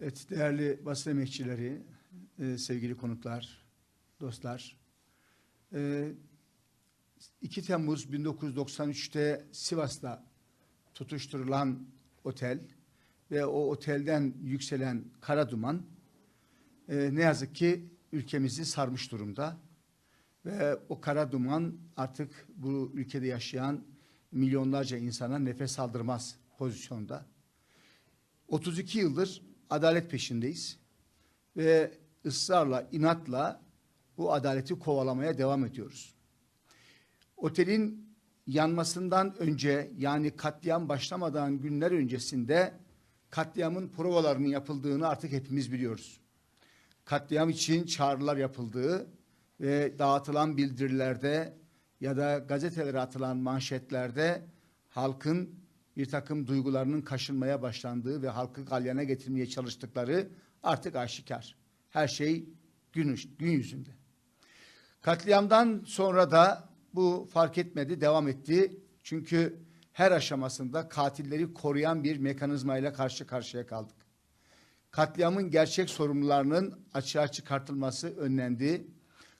Evet, değerli basın emekçileri, e, sevgili konuklar, dostlar. E, 2 Temmuz 1993'te Sivas'ta tutuşturulan otel ve o otelden yükselen kara duman e, ne yazık ki ülkemizi sarmış durumda. Ve o kara duman artık bu ülkede yaşayan milyonlarca insana nefes aldırmaz pozisyonda. 32 yıldır adalet peşindeyiz ve ısrarla, inatla bu adaleti kovalamaya devam ediyoruz. Otelin yanmasından önce yani katliam başlamadan günler öncesinde katliamın provalarının yapıldığını artık hepimiz biliyoruz. Katliam için çağrılar yapıldığı ve dağıtılan bildirilerde ya da gazetelere atılan manşetlerde halkın bir takım duygularının kaşınmaya başlandığı ve halkı galyana getirmeye çalıştıkları artık aşikar. Her şey gün, gün yüzünde. Katliamdan sonra da bu fark etmedi, devam etti. Çünkü her aşamasında katilleri koruyan bir mekanizmayla karşı karşıya kaldık. Katliamın gerçek sorumlularının açığa çıkartılması önlendi.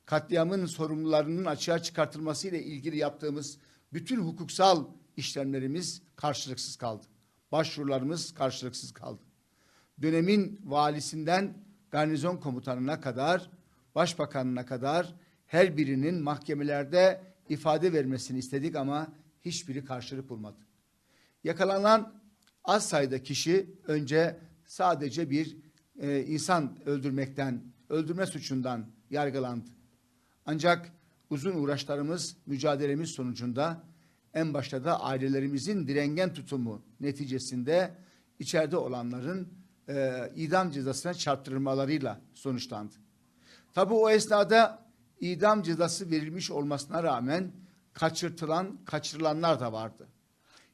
Katliamın sorumlularının açığa çıkartılması ile ilgili yaptığımız bütün hukuksal işlemlerimiz karşılıksız kaldı. Başvurularımız karşılıksız kaldı. Dönemin valisinden garnizon komutanına kadar, başbakanına kadar her birinin mahkemelerde ifade vermesini istedik ama hiçbiri karşılık bulmadı. Yakalanan az sayıda kişi önce sadece bir e, insan öldürmekten, öldürme suçundan yargılandı. Ancak uzun uğraşlarımız, mücadelemiz sonucunda en başta da ailelerimizin direngen tutumu neticesinde içeride olanların e, idam cezasına çarptırılmalarıyla sonuçlandı. Tabi o esnada idam cezası verilmiş olmasına rağmen kaçırtılan, kaçırılanlar da vardı.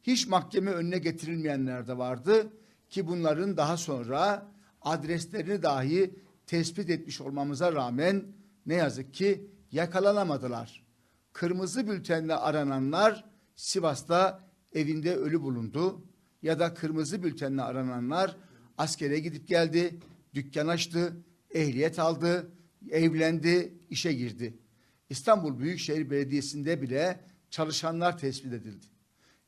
Hiç mahkeme önüne getirilmeyenler de vardı ki bunların daha sonra adreslerini dahi tespit etmiş olmamıza rağmen ne yazık ki yakalanamadılar. Kırmızı bültenle arananlar Sivas'ta evinde ölü bulundu ya da kırmızı bültenle arananlar askere gidip geldi, dükkan açtı, ehliyet aldı, evlendi, işe girdi. İstanbul Büyükşehir Belediyesi'nde bile çalışanlar tespit edildi.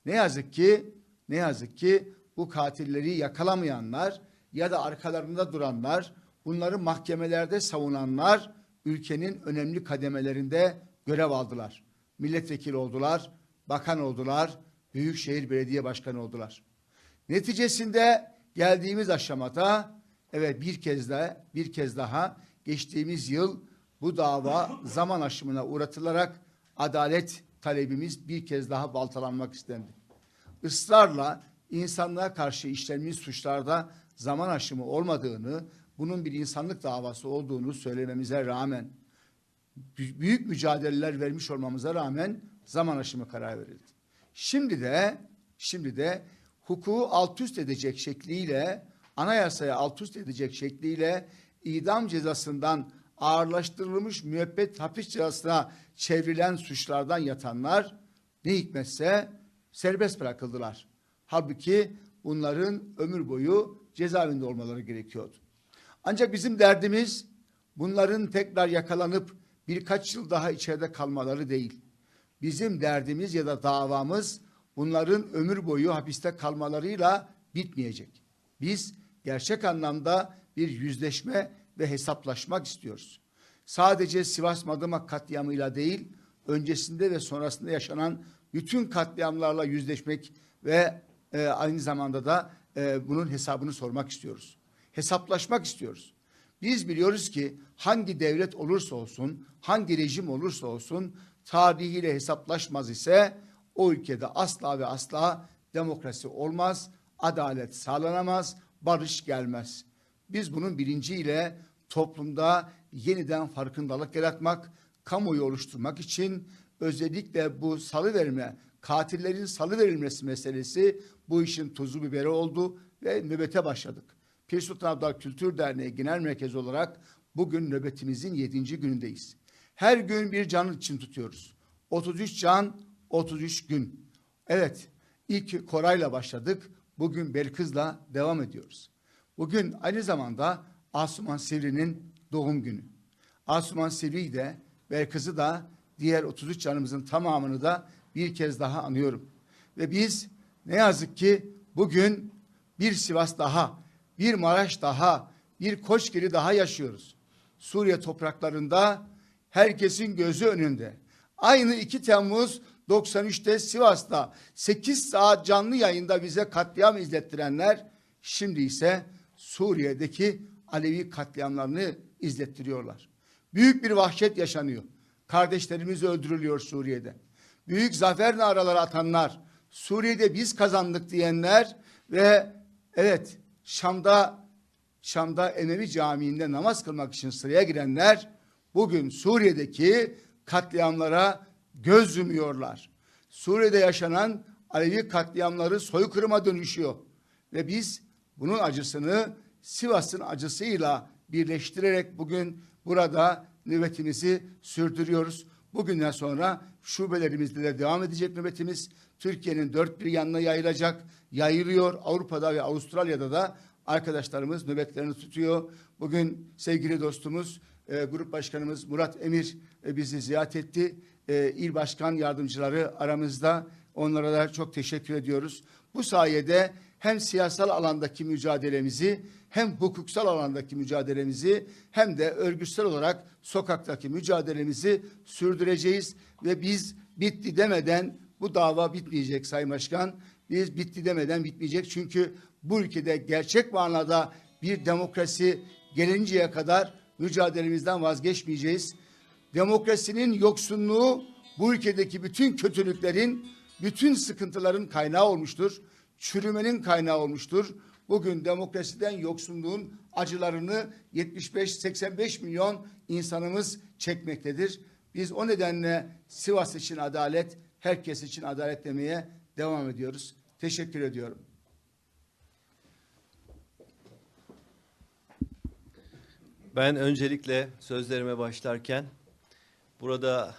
Ne yazık ki, ne yazık ki bu katilleri yakalamayanlar ya da arkalarında duranlar, bunları mahkemelerde savunanlar ülkenin önemli kademelerinde görev aldılar. Milletvekili oldular, bakan oldular, büyükşehir belediye başkanı oldular. Neticesinde geldiğimiz aşamada evet bir kez daha bir kez daha geçtiğimiz yıl bu dava zaman aşımına uğratılarak adalet talebimiz bir kez daha baltalanmak istendi. Israrla insanlığa karşı işlenmiş suçlarda zaman aşımı olmadığını, bunun bir insanlık davası olduğunu söylememize rağmen büyük mücadeleler vermiş olmamıza rağmen zaman aşımı karar verildi. Şimdi de şimdi de hukuku alt üst edecek şekliyle anayasaya alt üst edecek şekliyle idam cezasından ağırlaştırılmış müebbet hapis cezasına çevrilen suçlardan yatanlar ne hikmetse serbest bırakıldılar. Halbuki bunların ömür boyu cezaevinde olmaları gerekiyordu. Ancak bizim derdimiz bunların tekrar yakalanıp birkaç yıl daha içeride kalmaları değil. Bizim derdimiz ya da davamız bunların ömür boyu hapiste kalmalarıyla bitmeyecek. Biz gerçek anlamda bir yüzleşme ve hesaplaşmak istiyoruz. Sadece Sivas Madımak katliamıyla değil, öncesinde ve sonrasında yaşanan bütün katliamlarla yüzleşmek ve e, aynı zamanda da e, bunun hesabını sormak istiyoruz. Hesaplaşmak istiyoruz. Biz biliyoruz ki hangi devlet olursa olsun, hangi rejim olursa olsun tarihiyle hesaplaşmaz ise o ülkede asla ve asla demokrasi olmaz, adalet sağlanamaz, barış gelmez. Biz bunun bilinciyle toplumda yeniden farkındalık yaratmak, kamuoyu oluşturmak için özellikle bu salı verme, katillerin salı verilmesi meselesi bu işin tuzu biberi oldu ve nöbete başladık. Pir Sultan Abdal Kültür Derneği Genel Merkezi olarak bugün nöbetimizin yedinci günündeyiz. Her gün bir can için tutuyoruz. 33 can, 33 gün. Evet, ilk Koray'la başladık. Bugün Belkız'la devam ediyoruz. Bugün aynı zamanda Asuman Sivri'nin doğum günü. Asuman Sivri'yi de Belkıs'ı da diğer 33 canımızın tamamını da bir kez daha anıyorum. Ve biz ne yazık ki bugün bir Sivas daha, bir Maraş daha, bir Koçgiri daha yaşıyoruz. Suriye topraklarında herkesin gözü önünde. Aynı 2 Temmuz 93'te Sivas'ta 8 saat canlı yayında bize katliam izlettirenler şimdi ise Suriye'deki Alevi katliamlarını izlettiriyorlar. Büyük bir vahşet yaşanıyor. Kardeşlerimiz öldürülüyor Suriye'de. Büyük zafer naraları atanlar, Suriye'de biz kazandık diyenler ve evet Şam'da Şam'da Emevi Camii'nde namaz kılmak için sıraya girenler bugün Suriye'deki katliamlara göz yumuyorlar. Suriye'de yaşanan Alevi katliamları soykırıma dönüşüyor. Ve biz bunun acısını Sivas'ın acısıyla birleştirerek bugün burada nöbetimizi sürdürüyoruz. Bugünden sonra şubelerimizde de devam edecek nöbetimiz. Türkiye'nin dört bir yanına yayılacak. Yayılıyor. Avrupa'da ve Avustralya'da da arkadaşlarımız nöbetlerini tutuyor. Bugün sevgili dostumuz, e, grup başkanımız Murat Emir e, bizi ziyaret etti. E, il başkan yardımcıları aramızda. Onlara da çok teşekkür ediyoruz. Bu sayede hem siyasal alandaki mücadelemizi hem hukuksal alandaki mücadelemizi hem de örgütsel olarak sokaktaki mücadelemizi sürdüreceğiz ve biz bitti demeden bu dava bitmeyecek Sayın Başkan. Biz bitti demeden bitmeyecek çünkü bu ülkede gerçek manada bir demokrasi gelinceye kadar mücadelemizden vazgeçmeyeceğiz. Demokrasinin yoksunluğu bu ülkedeki bütün kötülüklerin, bütün sıkıntıların kaynağı olmuştur. Çürümenin kaynağı olmuştur. Bugün demokrasiden yoksunluğun acılarını 75-85 milyon insanımız çekmektedir. Biz o nedenle Sivas için adalet, herkes için adalet demeye devam ediyoruz. Teşekkür ediyorum. Ben öncelikle sözlerime başlarken burada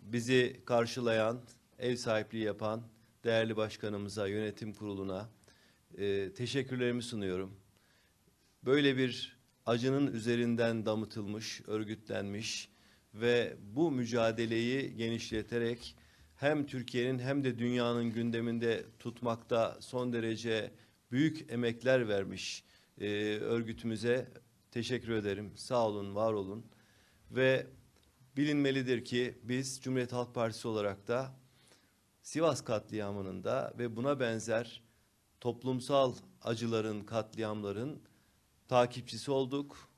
bizi karşılayan, ev sahipliği yapan değerli başkanımıza, yönetim kuruluna e, teşekkürlerimi sunuyorum. Böyle bir acının üzerinden damıtılmış, örgütlenmiş ve bu mücadeleyi genişleterek hem Türkiye'nin hem de dünyanın gündeminde tutmakta son derece büyük emekler vermiş e, örgütümüze teşekkür ederim. Sağ olun, var olun. Ve bilinmelidir ki biz Cumhuriyet Halk Partisi olarak da Sivas katliamının da ve buna benzer toplumsal acıların, katliamların takipçisi olduk,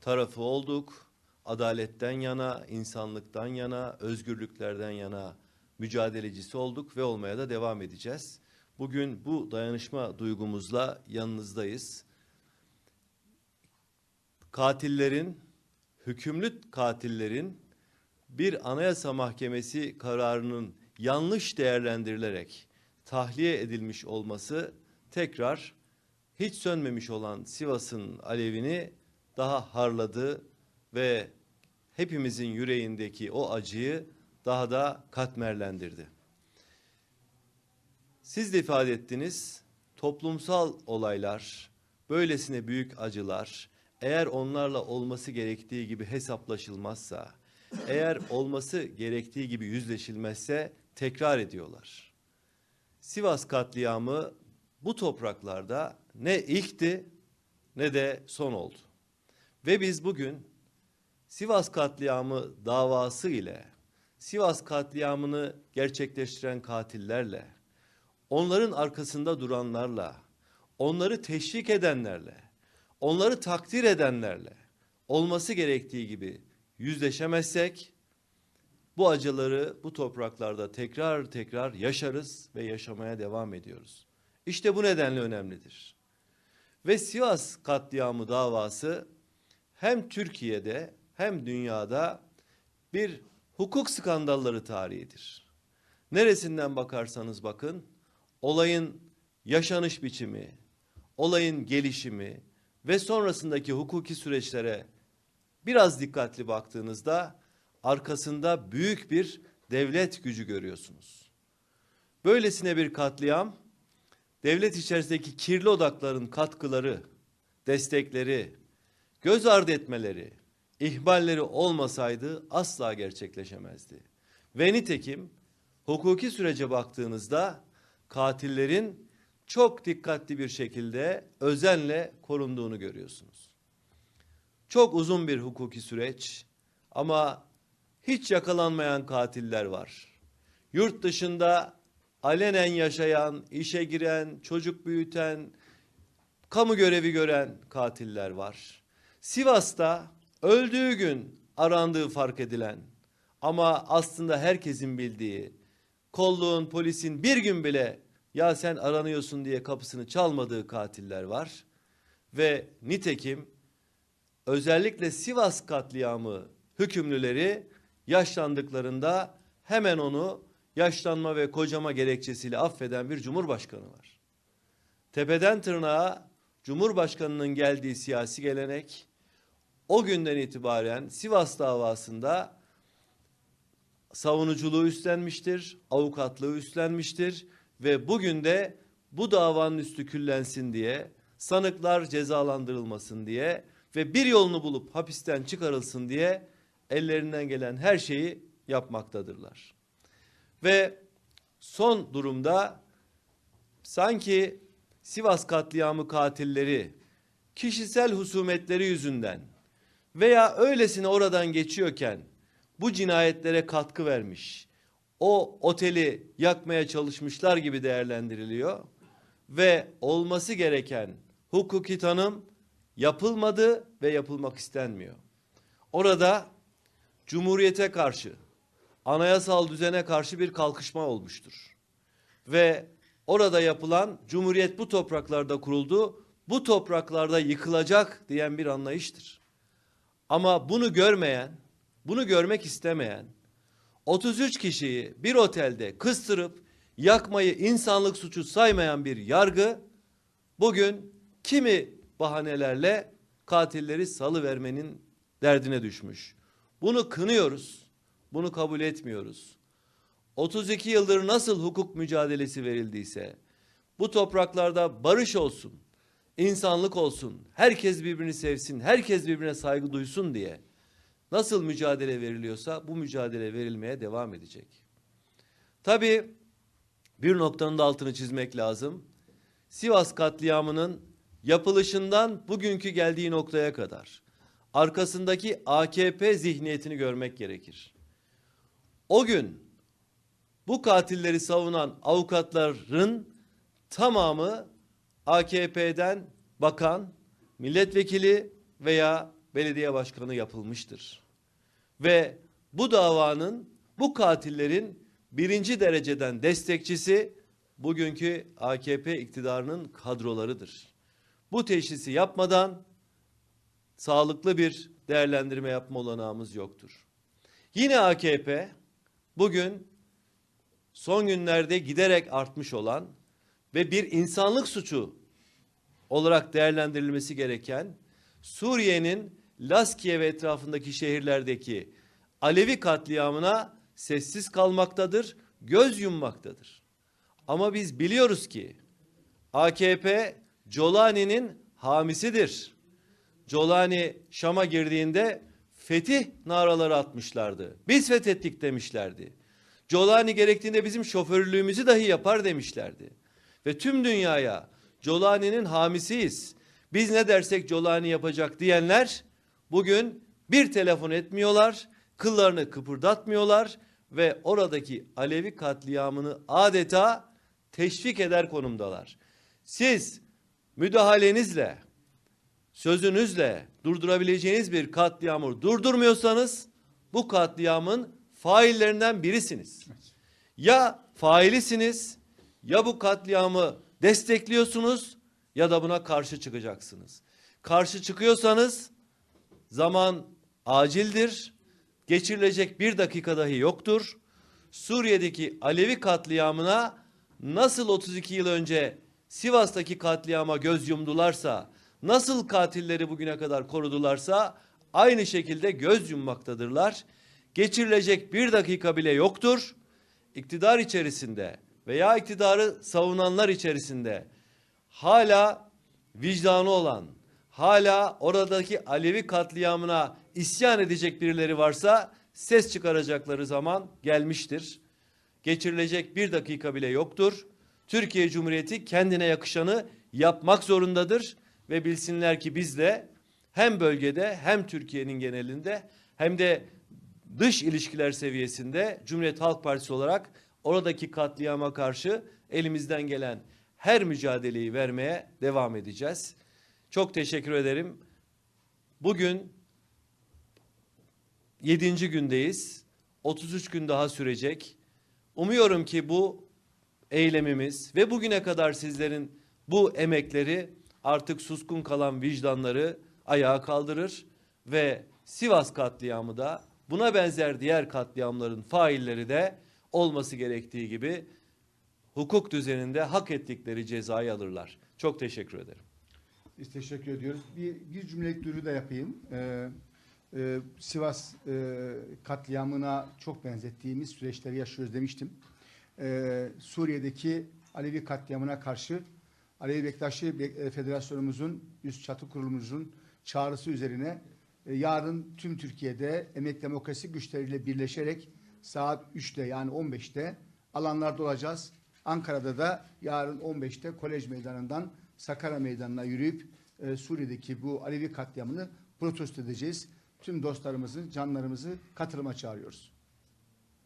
tarafı olduk. Adaletten yana, insanlıktan yana, özgürlüklerden yana mücadelecisi olduk ve olmaya da devam edeceğiz. Bugün bu dayanışma duygumuzla yanınızdayız. Katillerin, hükümlü katillerin bir anayasa mahkemesi kararının yanlış değerlendirilerek tahliye edilmiş olması tekrar hiç sönmemiş olan Sivas'ın alevini daha harladı ve hepimizin yüreğindeki o acıyı daha da katmerlendirdi. Siz de ifade ettiniz, toplumsal olaylar, böylesine büyük acılar, eğer onlarla olması gerektiği gibi hesaplaşılmazsa, eğer olması gerektiği gibi yüzleşilmezse tekrar ediyorlar. Sivas katliamı bu topraklarda ne ilkti ne de son oldu. Ve biz bugün Sivas katliamı davası ile Sivas katliamını gerçekleştiren katillerle, onların arkasında duranlarla, onları teşvik edenlerle, onları takdir edenlerle olması gerektiği gibi yüzleşemezsek bu acıları bu topraklarda tekrar tekrar yaşarız ve yaşamaya devam ediyoruz. İşte bu nedenle önemlidir. Ve Sivas katliamı davası hem Türkiye'de hem dünyada bir hukuk skandalları tarihidir. Neresinden bakarsanız bakın olayın yaşanış biçimi, olayın gelişimi ve sonrasındaki hukuki süreçlere biraz dikkatli baktığınızda arkasında büyük bir devlet gücü görüyorsunuz. Böylesine bir katliam devlet içerisindeki kirli odakların katkıları destekleri, göz ardı etmeleri, ihmalleri olmasaydı asla gerçekleşemezdi. Ve nitekim hukuki sürece baktığınızda katillerin çok dikkatli bir şekilde özenle korunduğunu görüyorsunuz. Çok uzun bir hukuki süreç ama hiç yakalanmayan katiller var. Yurt dışında alenen yaşayan, işe giren, çocuk büyüten, kamu görevi gören katiller var. Sivas'ta öldüğü gün arandığı fark edilen ama aslında herkesin bildiği, kolluğun, polisin bir gün bile ya sen aranıyorsun diye kapısını çalmadığı katiller var. Ve nitekim özellikle Sivas katliamı hükümlüleri yaşlandıklarında hemen onu yaşlanma ve kocama gerekçesiyle affeden bir cumhurbaşkanı var. Tepeden tırnağa Cumhurbaşkanının geldiği siyasi gelenek o günden itibaren Sivas davasında savunuculuğu üstlenmiştir, avukatlığı üstlenmiştir ve bugün de bu davanın üstü küllensin diye, sanıklar cezalandırılmasın diye ve bir yolunu bulup hapisten çıkarılsın diye ellerinden gelen her şeyi yapmaktadırlar. Ve son durumda sanki Sivas katliamı katilleri kişisel husumetleri yüzünden veya öylesine oradan geçiyorken bu cinayetlere katkı vermiş, o oteli yakmaya çalışmışlar gibi değerlendiriliyor ve olması gereken hukuki tanım yapılmadı ve yapılmak istenmiyor. Orada Cumhuriyete karşı, anayasal düzene karşı bir kalkışma olmuştur. Ve orada yapılan Cumhuriyet bu topraklarda kuruldu, bu topraklarda yıkılacak diyen bir anlayıştır. Ama bunu görmeyen, bunu görmek istemeyen 33 kişiyi bir otelde kıstırıp yakmayı insanlık suçu saymayan bir yargı bugün kimi bahanelerle katilleri salı vermenin derdine düşmüş. Bunu kınıyoruz. Bunu kabul etmiyoruz. 32 yıldır nasıl hukuk mücadelesi verildiyse bu topraklarda barış olsun, insanlık olsun, herkes birbirini sevsin, herkes birbirine saygı duysun diye nasıl mücadele veriliyorsa bu mücadele verilmeye devam edecek. Tabii bir noktanın da altını çizmek lazım. Sivas katliamının yapılışından bugünkü geldiği noktaya kadar arkasındaki AKP zihniyetini görmek gerekir. O gün bu katilleri savunan avukatların tamamı AKP'den bakan, milletvekili veya belediye başkanı yapılmıştır. Ve bu davanın, bu katillerin birinci dereceden destekçisi bugünkü AKP iktidarının kadrolarıdır. Bu teşhisi yapmadan sağlıklı bir değerlendirme yapma olanağımız yoktur. Yine AKP bugün son günlerde giderek artmış olan ve bir insanlık suçu olarak değerlendirilmesi gereken Suriye'nin Laskiye ve etrafındaki şehirlerdeki Alevi katliamına sessiz kalmaktadır, göz yummaktadır. Ama biz biliyoruz ki AKP Colani'nin hamisidir. Colani Şam'a girdiğinde fetih naraları atmışlardı. Biz fethettik demişlerdi. Colani gerektiğinde bizim şoförlüğümüzü dahi yapar demişlerdi. Ve tüm dünyaya Colani'nin hamisiyiz. Biz ne dersek Colani yapacak diyenler bugün bir telefon etmiyorlar, kıllarını kıpırdatmıyorlar ve oradaki Alevi katliamını adeta teşvik eder konumdalar. Siz müdahalenizle, sözünüzle durdurabileceğiniz bir katliamı durdurmuyorsanız bu katliamın faillerinden birisiniz. Ya failisiniz ya bu katliamı destekliyorsunuz ya da buna karşı çıkacaksınız. Karşı çıkıyorsanız zaman acildir. Geçirilecek bir dakika dahi yoktur. Suriye'deki Alevi katliamına nasıl 32 yıl önce Sivas'taki katliama göz yumdularsa, nasıl katilleri bugüne kadar korudularsa aynı şekilde göz yummaktadırlar. Geçirilecek bir dakika bile yoktur. İktidar içerisinde veya iktidarı savunanlar içerisinde hala vicdanı olan, hala oradaki Alevi katliamına isyan edecek birileri varsa ses çıkaracakları zaman gelmiştir. Geçirilecek bir dakika bile yoktur. Türkiye Cumhuriyeti kendine yakışanı yapmak zorundadır ve bilsinler ki biz de hem bölgede hem Türkiye'nin genelinde hem de dış ilişkiler seviyesinde Cumhuriyet Halk Partisi olarak oradaki katliama karşı elimizden gelen her mücadeleyi vermeye devam edeceğiz. Çok teşekkür ederim. Bugün 7. gündeyiz. 33 gün daha sürecek. Umuyorum ki bu eylemimiz ve bugüne kadar sizlerin bu emekleri artık suskun kalan vicdanları ayağa kaldırır ve Sivas katliamı da buna benzer diğer katliamların failleri de olması gerektiği gibi hukuk düzeninde hak ettikleri cezayı alırlar. Çok teşekkür ederim. Biz teşekkür ediyoruz. Bir, bir cümlelik duyuru da yapayım. Ee, e, Sivas e, katliamına çok benzettiğimiz süreçleri yaşıyoruz demiştim. Ee, Suriye'deki Alevi katliamına karşı Alevi Bektaşi Be- e, Federasyonumuzun, üst çatı kurulumuzun çağrısı üzerine e, yarın tüm Türkiye'de emek demokrasi güçleriyle birleşerek saat 3'te yani 15'te alanlarda olacağız. Ankara'da da yarın 15'te Kolej Meydanı'ndan Sakarya Meydanı'na yürüyüp e, Suriye'deki bu Alevi katliamını protesto edeceğiz. Tüm dostlarımızı, canlarımızı katılıma çağırıyoruz.